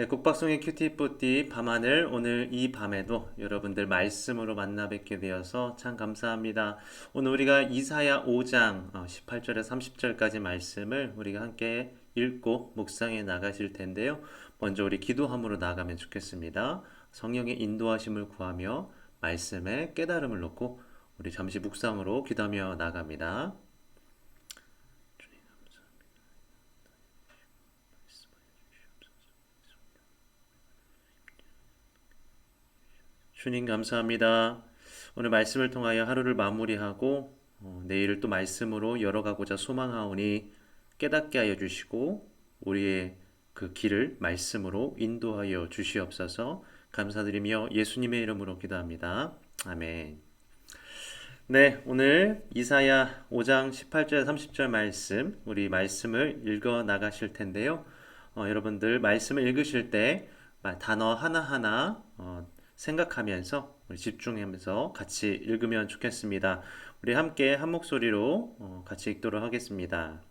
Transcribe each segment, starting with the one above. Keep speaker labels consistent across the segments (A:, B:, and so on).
A: 네, 국박송의 큐티뿌띠 밤하늘 오늘 이 밤에도 여러분들 말씀으로 만나 뵙게 되어서 참 감사합니다. 오늘 우리가 이사야 5장 18절에서 30절까지 말씀을 우리가 함께 읽고 묵상해 나가실 텐데요. 먼저 우리 기도함으로 나가면 좋겠습니다. 성령의 인도하심을 구하며 말씀에 깨달음을 놓고 우리 잠시 묵상으로 기도하며 나갑니다. 주님 감사합니다. 오늘 말씀을 통하여 하루를 마무리하고 어, 내일을 또 말씀으로 열어가고자 소망하오니 깨닫게 하여 주시고 우리의 그 길을 말씀으로 인도하여 주시옵소서 감사드리며 예수님의 이름으로 기도합니다. 아멘. 네, 오늘 이사야 5장 18절 30절 말씀 우리 말씀을 읽어 나가실 텐데요. 어, 여러분들 말씀을 읽으실 때 단어 하나하나 어, 생각하면서 집중하면서 같이 읽으면 좋겠습니다. 우리 함께 한 목소리로 어, 같이 읽도록 하겠습니다.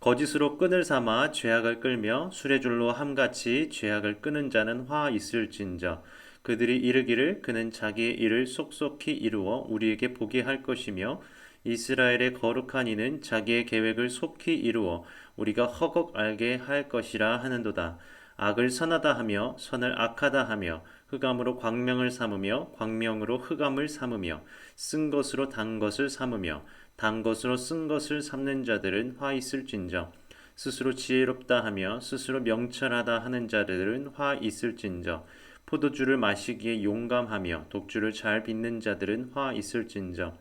A: 거짓으로 끈을 삼아 죄악을 끌며 수레줄로 함같이 죄악을 끄는 자는 화 있을진저 그들이 이르기를 그는 자기의 일을 속속히 이루어 우리에게 보게 할 것이며 이스라엘의 거룩한 이는 자기의 계획을 속히 이루어 우리가 허걱 알게 할 것이라 하는도다. 악을 선하다 하며 선을 악하다 하며 흑암으로 광명을 삼으며 광명으로 흑암을 삼으며 쓴 것으로 단 것을 삼으며 단 것으로 쓴 것을 삼는 자들은 화 있을진저 스스로 지혜롭다 하며 스스로 명철하다 하는 자들은 화 있을진저 포도주를 마시기에 용감하며 독주를 잘 빚는 자들은 화 있을진저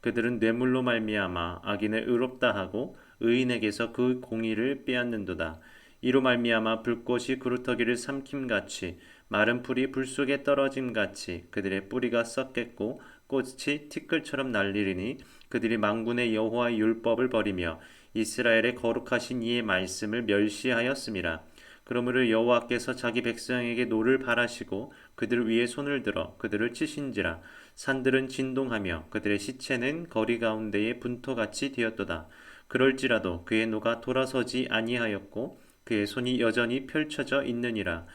A: 그들은 뇌물로 말미암아 악인을 의롭다 하고 의인에게서 그 공의를 빼앗는도다. 이로 말미암아 불꽃이 그루터기를 삼킴같이 마른 풀이 불 속에 떨어짐 같이 그들의 뿌리가 썩겠고 꽃이 티끌처럼 날리리니 그들이 망군의 여호와의 율법을 버리며 이스라엘의 거룩하신 이의 말씀을 멸시하였음이라. 그러므로 여호와께서 자기 백성에게 노를 바라시고 그들 위에 손을 들어 그들을 치신지라 산들은 진동하며 그들의 시체는 거리 가운데에 분토같이 되었도다. 그럴지라도 그의 노가 돌아서지 아니하였고 그의 손이 여전히 펼쳐져 있느니라.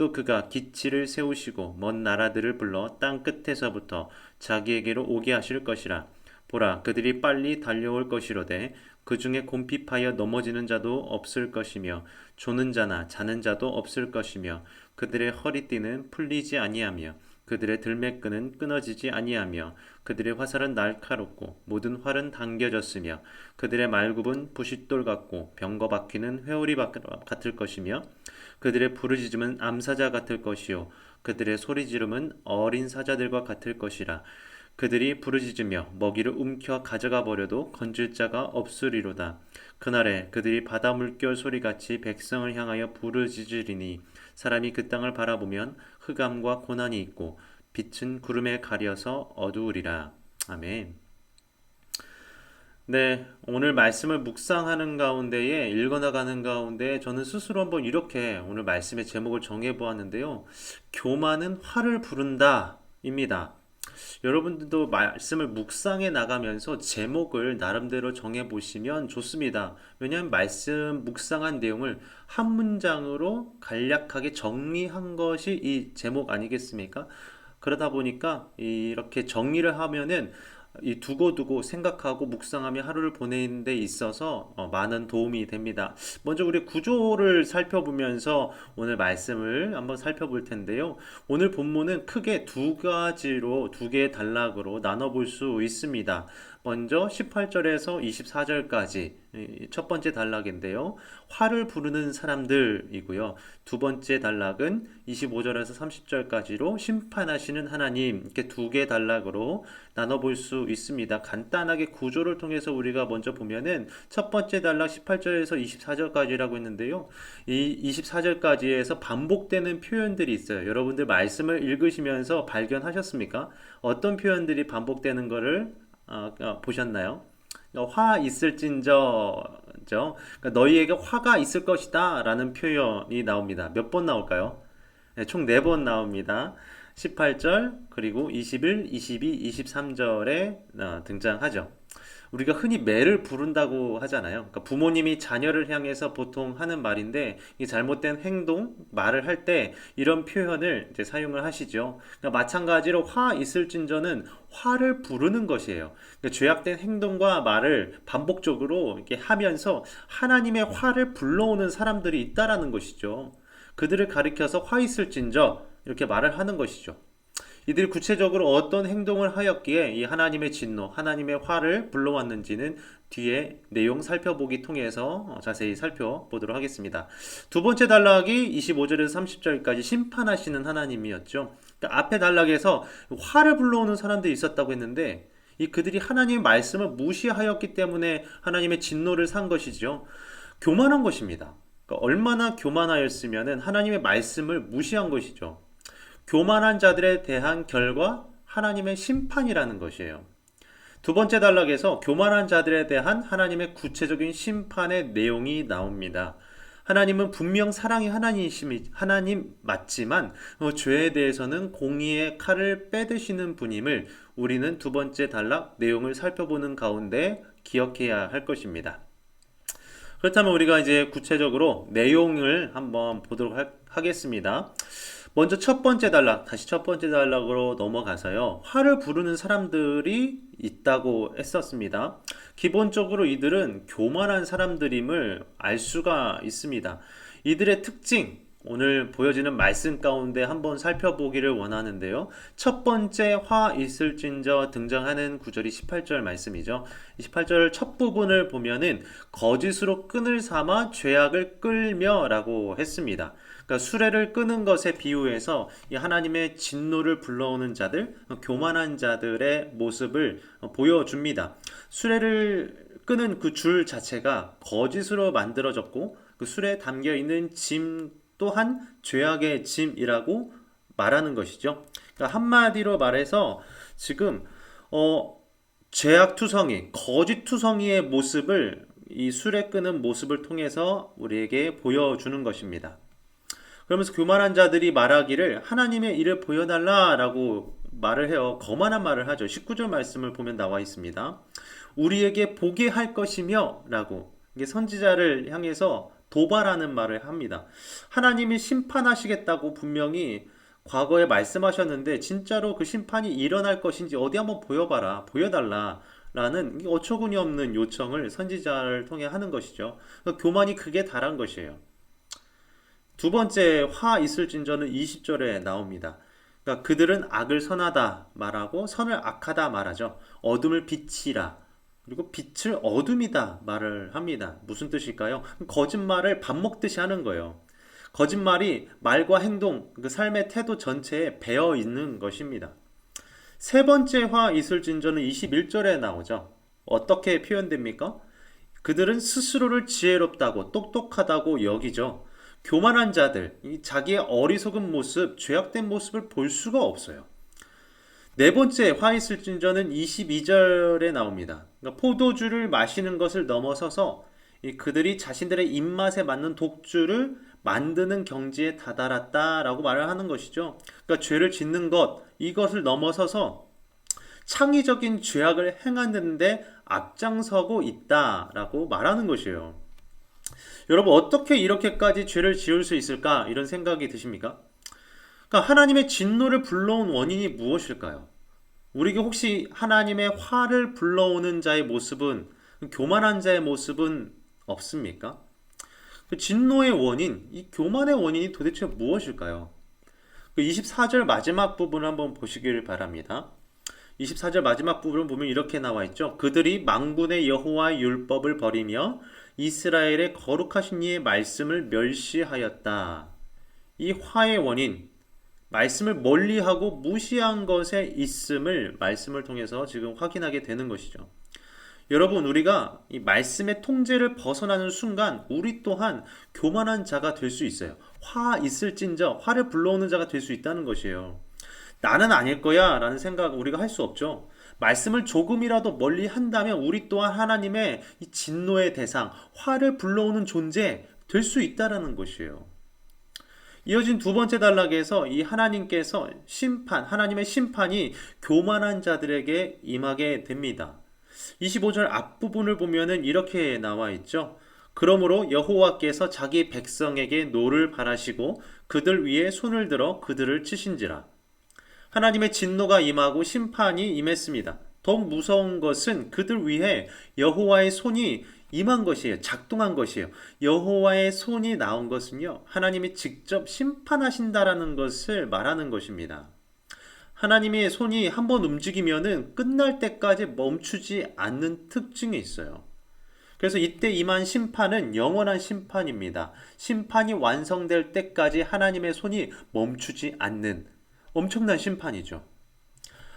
A: 또 그가 기치를 세우시고 먼 나라들을 불러 땅 끝에서부터 자기에게로 오게 하실 것이라. 보라, 그들이 빨리 달려올 것이로되 그 중에 곰핍하여 넘어지는 자도 없을 것이며 조는 자나 자는 자도 없을 것이며 그들의 허리띠는 풀리지 아니하며 그들의 들매끈은 끊어지지 아니하며 그들의 화살은 날카롭고 모든 활은 당겨졌으며 그들의 말굽은 부싯돌 같고 병거 바퀴는 회오리 같을 것이며 그들의 부르짖음은 암사자 같을 것이요 그들의 소리 지름은 어린 사자들과 같을 것이라. 그들이 부르짖으며 먹이를 움켜 가져가 버려도 건질 자가 없으리로다. 그날에 그들이 바다 물결 소리같이 백성을 향하여 부르짖으리니 사람이 그 땅을 바라보면 흑암과 고난이 있고 빛은 구름에 가려서 어두우리라 아멘 네, 오늘 말씀을 묵상하는 가운데에 읽어나가는 가운데 저는 스스로 한번 이렇게 오늘 말씀의 제목을 정해 보았는데요. 교만은 화를 부른다입니다. 여러분들도 말씀을 묵상해 나가면서 제목을 나름대로 정해 보시면 좋습니다. 왜냐하면 말씀 묵상한 내용을 한 문장으로 간략하게 정리한 것이 이 제목 아니겠습니까? 그러다 보니까 이렇게 정리를 하면은 이 두고두고 생각하고 묵상하며 하루를 보내는 데 있어서 어, 많은 도움이 됩니다. 먼저 우리 구조를 살펴보면서 오늘 말씀을 한번 살펴볼 텐데요. 오늘 본문은 크게 두 가지로 두 개의 단락으로 나눠 볼 수 있습니다. 먼저 18절에서 24절까지 첫 번째 단락인데요. 화를 부르는 사람들이고요. 두 번째 단락은 25절에서 30절까지로 심판하시는 하나님 이렇게 두 개 단락으로 나눠 볼 수 있습니다. 간단하게 구조를 통해서 우리가 먼저 보면은 첫 번째 단락 18절에서 24절까지라고 했는데요. 이 24절까지에서 반복되는 표현들이 있어요. 여러분들 말씀을 읽으시면서 발견하셨습니까? 어떤 표현들이 반복되는 것을 어, 어, 보셨나요? 화 있을진저죠. 그러니까 너희에게 화가 있을 것이다라는 표현이 나옵니다. 몇 번 나올까요? 네, 총네 번 나옵니다. 18절 그리고 21, 22, 23절에 어, 등장하죠. 우리가 흔히 매를 부른다고 하잖아요. 그러니까 부모님이 자녀를 향해서 보통 하는 말인데 이 잘못된 행동, 말을 할 때 이런 표현을 사용을 하시죠. 그러니까 마찬가지로 화 있을진저는 화를 부르는 것이에요. 그러니까 죄악된 행동과 말을 반복적으로 이렇게 하면서 하나님의 화를 불러오는 사람들이 있다라는 것이죠. 그들을 가리켜서 화 있을진저 이렇게 말을 하는 것이죠. 이들이 구체적으로 어떤 행동을 하였기에 이 하나님의 진노, 하나님의 화를 불러왔는지는 뒤에 내용 살펴보기 통해서 자세히 살펴보도록 하겠습니다. 두 번째 단락이 25절에서 30절까지 심판하시는 하나님이었죠. 그러니까 앞에 단락에서 화를 불러오는 사람들이 있었다고 했는데 이 그들이 하나님의 말씀을 무시하였기 때문에 하나님의 진노를 산 것이죠. 교만한 것입니다. 그러니까 얼마나 교만하였으면 하나님의 말씀을 무시한 것이죠. 교만한 자들에 대한 결과 하나님의 심판이라는 것이에요. 두 번째 단락에서 교만한 자들에 대한 하나님의 구체적인 심판의 내용이 나옵니다. 하나님은 분명 사랑이 하나님이심이 하나님 맞지만 어, 죄에 대해서는 공의의 칼을 빼드시는 분임을 우리는 두 번째 단락 내용을 살펴보는 가운데 기억해야 할 것입니다. 그렇다면 우리가 이제 구체적으로 내용을 한번 보도록 하, 하겠습니다. 먼저 첫 번째 단락, 다시 첫 번째 단락으로 넘어가서요. 화를 부르는 사람들이 있다고 했었습니다. 기본적으로 이들은 교만한 사람들임을 알 수가 있습니다. 이들의 특징, 오늘 보여지는 말씀 가운데 한번 살펴보기를 원하는데요. 첫 번째 화 있을진저 등장하는 구절이 18절 말씀이죠. 18절 첫 부분을 보면은 거짓으로 끈을 삼아 죄악을 끌며라고 했습니다. 그러니까 수레를 끄는 것에 비유해서 이 하나님의 진노를 불러오는 자들, 교만한 자들의 모습을 보여줍니다. 수레를 끄는 그 줄 자체가 거짓으로 만들어졌고 그 술에 담겨 있는 짐 또한 죄악의 짐이라고 말하는 것이죠. 그러니까 한마디로 말해서 지금 어, 죄악 투성이, 거짓 투성이의 모습을 이 술에 끄는 모습을 통해서 우리에게 보여주는 것입니다. 그러면서 교만한 자들이 말하기를 하나님의 일을 보여달라라고 말을 해요. 거만한 말을 하죠. 19절 말씀을 보면 나와 있습니다. 우리에게 보게 할 것이며 라고 이게 선지자를 향해서 도발하는 말을 합니다. 하나님이 심판하시겠다고 분명히 과거에 말씀하셨는데 진짜로 그 심판이 일어날 것인지 어디 한번 보여봐라, 보여달라. 라는 어처구니 없는 요청을 선지자를 통해 하는 것이죠. 그러니까 교만이 크게 달한 것이에요. 두 번째 화 있을진저는 20절에 나옵니다. 그러니까 그들은 악을 선하다 말하고 선을 악하다 말하죠. 어둠을 빛이라 그리고 빛을 어둠이다 말을 합니다. 무슨 뜻일까요? 거짓말을 밥 먹듯이 하는 거예요. 거짓말이 말과 행동, 그 삶의 태도 전체에 배어 있는 것입니다. 세 번째 화 이슬진저는 21절에 나오죠. 어떻게 표현됩니까? 그들은 스스로를 지혜롭다고 똑똑하다고 여기죠. 교만한 자들, 자기의 어리석은 모습, 죄악된 모습을 볼 수가 없어요. 네 번째 화이슬진저는 22절에 나옵니다. 그러니까 포도주를 마시는 것을 넘어서서 그들이 자신들의 입맛에 맞는 독주를 만드는 경지에 다다랐다라고 말을 하는 것이죠. 그러니까 죄를 짓는 것 이것을 넘어서서 창의적인 죄악을 행하는데 앞장서고 있다라고 말하는 것이에요. 여러분 어떻게 이렇게까지 죄를 지을 수 있을까 이런 생각이 드십니까? 그러니까 하나님의 진노를 불러온 원인이 무엇일까요? 우리에게 혹시 하나님의 화를 불러오는 자의 모습은 교만한 자의 모습은 없습니까? 그 진노의 원인, 이 교만의 원인이 도대체 무엇일까요? 그 24절 마지막 부분을 한번 보시기를 바랍니다. 24절 마지막 부분을 보면 이렇게 나와 있죠. 그들이 망군의 여호와의 율법을 버리며 이스라엘의 거룩하신 이의 말씀을 멸시하였다. 이 화의 원인, 말씀을 멀리하고 무시한 것에 있음을 말씀을 통해서 지금 확인하게 되는 것이죠. 여러분, 우리가 이 말씀의 통제를 벗어나는 순간 우리 또한 교만한 자가 될 수 있어요. 화 있을진저 화를 불러오는 자가 될 수 있다는 것이에요. 나는 아닐 거야 라는 생각 우리가 할 수 없죠. 말씀을 조금이라도 멀리 한다면 우리 또한 하나님의 이 진노의 대상, 화를 불러오는 존재 될 수 있다라는 것이에요. 이어진 두 번째 단락에서 이 하나님께서 심판, 하나님의 심판이 교만한 자들에게 임하게 됩니다. 25절 앞부분을 보면은 이렇게 나와 있죠. 그러므로 여호와께서 자기 백성에게 노를 바라시고 그들 위에 손을 들어 그들을 치신지라. 하나님의 진노가 임하고 심판이 임했습니다. 더욱 무서운 것은 그들 위해 여호와의 손이 임한 것이에요. 작동한 것이에요. 여호와의 손이 나온 것은요. 하나님이 직접 심판하신다라는 것을 말하는 것입니다. 하나님의 손이 한번 움직이면은 끝날 때까지 멈추지 않는 특징이 있어요. 그래서 이때 임한 심판은 영원한 심판입니다. 심판이 완성될 때까지 하나님의 손이 멈추지 않는 엄청난 심판이죠.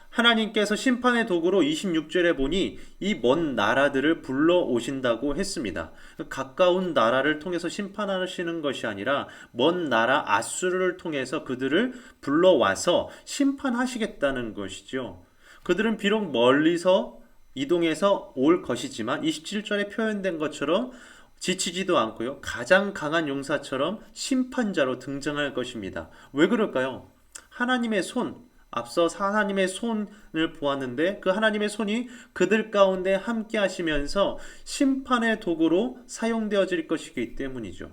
A: 하나님께서 심판의 도구로 26절에 보니 이 먼 나라들을 불러 오신다고 했습니다. 가까운 나라를 통해서 심판하시는 것이 아니라 먼 나라 아수르를 통해서 그들을 불러와서 심판하시겠다는 것이죠. 그들은 비록 멀리서 이동해서 올 것이지만 27절에 표현된 것처럼 지치지도 않고요. 가장 강한 용사처럼 심판자로 등장할 것입니다. 왜 그럴까요? 하나님의 손, 앞서 하나님의 손을 보았는데 그 하나님의 손이 그들 가운데 함께 하시면서 심판의 도구로 사용되어질 것이기 때문이죠.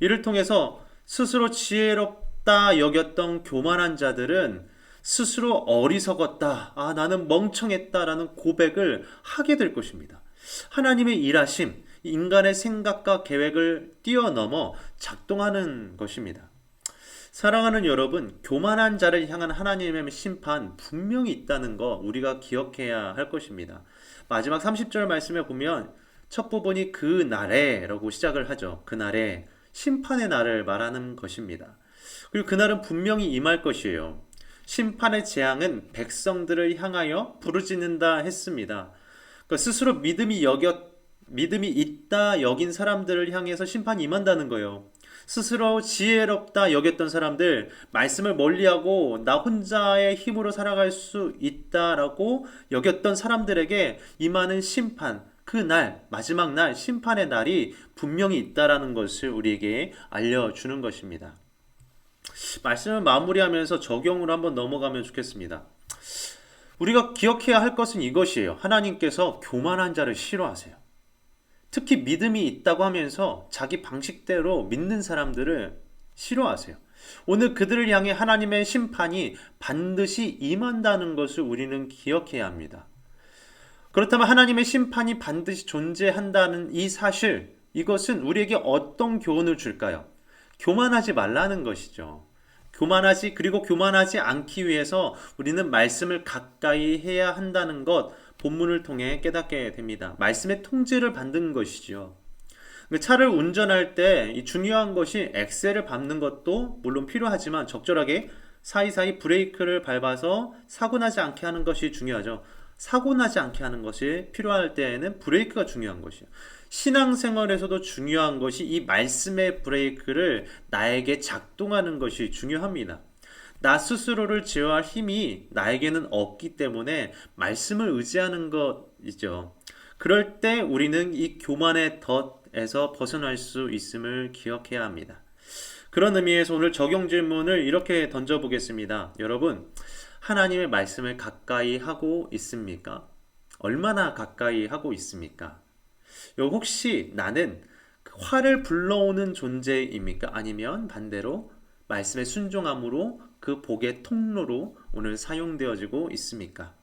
A: 이를 통해서 스스로 지혜롭다 여겼던 교만한 자들은 스스로 어리석었다. 아, 나는 멍청했다라는 고백을 하게 될 것입니다. 하나님의 일하심, 인간의 생각과 계획을 뛰어넘어 작동하는 것입니다. 사랑하는 여러분, 교만한 자를 향한 하나님의 심판 분명히 있다는 거 우리가 기억해야 할 것입니다. 마지막 30절 말씀에 보면 첫 부분이 그 날에라고 시작을 하죠. 그 날에 심판의 날을 말하는 것입니다. 그리고 그날은 분명히 임할 것이에요. 심판의 재앙은 백성들을 향하여 부르짖는다 했습니다. 그러니까 스스로 믿음이 여겼 믿음이 있다 여긴 사람들을 향해서 심판이 임한다는 거예요. 스스로 지혜롭다 여겼던 사람들, 말씀을 멀리하고 나 혼자의 힘으로 살아갈 수 있다라고 여겼던 사람들에게 임하는 심판, 그 날, 마지막 날, 심판의 날이 분명히 있다라는 것을 우리에게 알려주는 것입니다. 말씀을 마무리하면서 적용으로 한번 넘어가면 좋겠습니다. 우리가 기억해야 할 것은 이것이에요. 하나님께서 교만한 자를 싫어하세요. 특히 믿음이 있다고 하면서 자기 방식대로 믿는 사람들을 싫어하세요. 오늘 그들을 향해 하나님의 심판이 반드시 임한다는 것을 우리는 기억해야 합니다. 그렇다면 하나님의 심판이 반드시 존재한다는 이 사실, 이것은 우리에게 어떤 교훈을 줄까요? 교만하지 말라는 것이죠. 교만하지 그리고 교만하지 않기 위해서 우리는 말씀을 가까이 해야 한다는 것 본문을 통해 깨닫게 됩니다. 말씀의 통제를 받는 것이죠. 그 차를 운전할 때 중요한 것이 엑셀을 밟는 것도 물론 필요하지만 적절하게 사이사이 브레이크를 밟아서 사고 나지 않게 하는 것이 중요하죠. 사고 나지 않게 하는 것이 필요할 때에는 브레이크가 중요한 것이에요. 신앙생활에서도 중요한 것이 이 말씀의 브레이크를 나에게 작동하는 것이 중요합니다. 나 스스로를 제어할 힘이 나에게는 없기 때문에 말씀을 의지하는 것이죠. 그럴 때 우리는 이 교만의 덫에서 벗어날 수 있음을 기억해야 합니다. 그런 의미에서 오늘 적용 질문을 이렇게 던져보겠습니다. 여러분, 하나님의 말씀을 가까이 하고 있습니까? 얼마나 가까이 하고 있습니까? 혹시 나는 화를 불러오는 존재입니까? 아니면 반대로 말씀에 순종함으로 그 복의 통로로 오늘 사용되어지고 있습니까?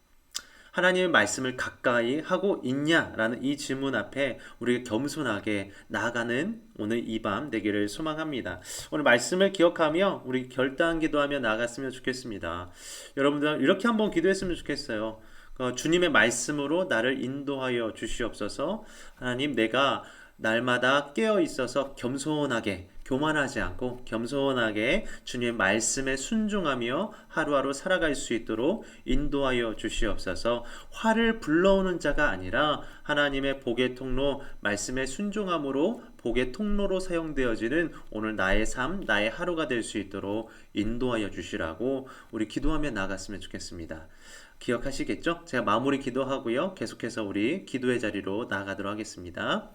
A: 하나님의 말씀을 가까이 하고 있냐라는 이 질문 앞에 우리가 겸손하게 나아가는 오늘 이 밤 되기를 소망합니다. 오늘 말씀을 기억하며 우리 결단 기도하며 나아갔으면 좋겠습니다. 여러분들 이렇게 한번 기도했으면 좋겠어요. 어, 주님의 말씀으로 나를 인도하여 주시옵소서. 하나님 내가 날마다 깨어 있어서 겸손하게 교만하지 않고 겸손하게 주님의 말씀에 순종하며 하루하루 살아갈 수 있도록 인도하여 주시옵소서. 화를 불러오는 자가 아니라 하나님의 복의 통로 말씀에 순종함으로 복의 통로로 사용되어지는 오늘 나의 삶, 나의 하루가 될 수 있도록 인도하여 주시라고 우리 기도하며 나갔으면 좋겠습니다. 기억하시겠죠? 제가 마무리 기도하고요. 계속해서 우리 기도의 자리로 나아가도록 하겠습니다.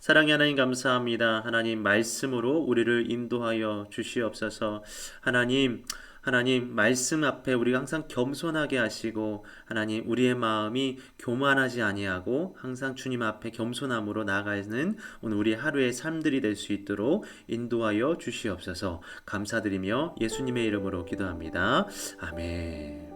A: 사랑의 하나님 감사합니다. 하나님 말씀으로 우리를 인도하여 주시옵소서. 하나님 하나님 말씀 앞에 우리가 항상 겸손하게 하시고 하나님 우리의 마음이 교만하지 아니하고 항상 주님 앞에 겸손함으로 나아가는 오늘 우리 하루의 삶들이 될 수 있도록 인도하여 주시옵소서 감사드리며 예수님의 이름으로 기도합니다. 아멘.